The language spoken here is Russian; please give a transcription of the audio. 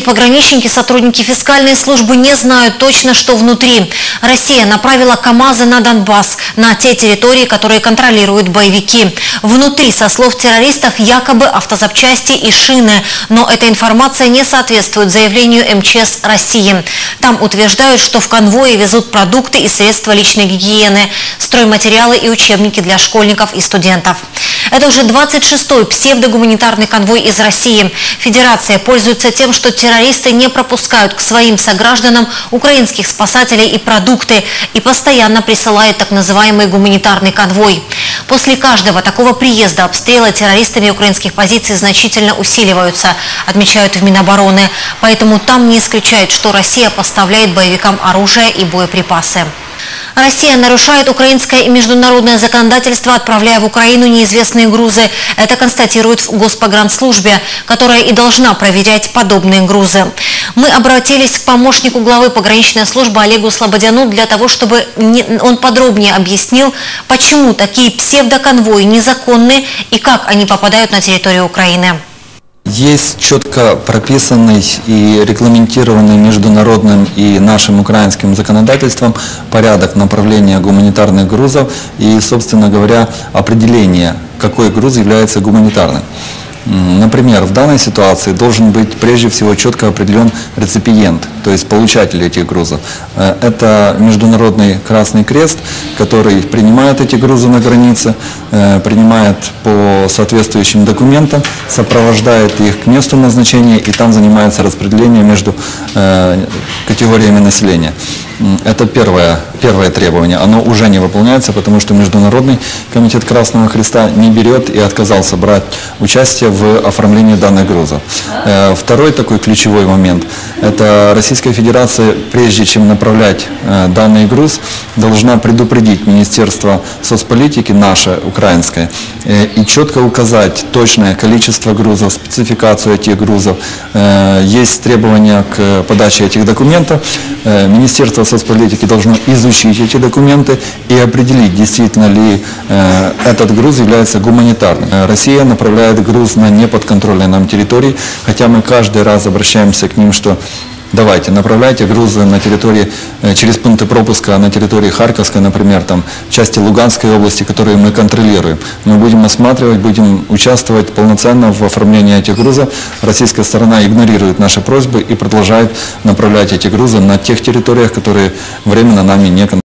Пограничники, сотрудники фискальной службы не знают точно, что внутри. Россия направила КАМАЗы на Донбасс, на те территории, которые контролируют боевики. Внутри, со слов террористов, якобы автозапчасти и шины. Но эта информация не соответствует заявлению МЧС России. Там утверждают, что в конвое везут продукты и средства личной гигиены, стройматериалы и учебники для школьников и студентов. Это уже 26-й псевдогуманитарный конвой из России. Федерация пользуется тем, что террористы не пропускают к своим согражданам украинских спасателей и продукты и постоянно присылают так называемый гуманитарный конвой. После каждого такого приезда обстрелы террористами украинских позиций значительно усиливаются, отмечают в Минобороны. Поэтому там не исключают, что Россия поставляет боевикам оружие и боеприпасы. Россия нарушает украинское и международное законодательство, отправляя в Украину неизвестные грузы. Это констатирует в Госпогранслужбе, которая и должна проверять подобные грузы. Мы обратились к помощнику главы пограничной службы Олегу Слободяну для того, чтобы он подробнее объяснил, почему такие псевдоконвои незаконны и как они попадают на территорию Украины. Есть четко прописанный и регламентированный международным и нашим украинским законодательством порядок направления гуманитарных грузов и, собственно говоря, определение, какой груз является гуманитарным. Например, в данной ситуации должен быть прежде всего четко определен реципиент, то есть получатель этих грузов. Э, это Международный Красный Крест, который принимает эти грузы на границе, э, принимает по соответствующим документам, сопровождает их к месту назначения и там занимается распределением между э, категориями населения. Это первое, первое требование. Оно уже не выполняется, потому что Международный комитет Красного Креста не берет и отказался брать участие в оформлении данных грузов. Э, второй такой ключевой момент – это Российская Федерация, прежде чем направлять э, данный груз, должна предупредить Министерство соцполитики, наше, украинское, э, и четко указать точное количество грузов, спецификацию этих грузов. Есть требования к подаче этих документов. Министерство соцполитики должно изучить эти документы и определить, действительно ли этот груз является гуманитарным. Россия направляет груз на неподконтрольной нам территории, хотя мы каждый раз обращаемся к ним, что давайте, направляйте грузы на территории, э, через пункты пропуска на территории Харьковской, например, там, части Луганской области, которые мы контролируем. Мы будем осматривать, будем участвовать полноценно в оформлении этих грузов. Российская сторона игнорирует наши просьбы и продолжает направлять эти грузы на тех территориях, которые временно нами не контролируют.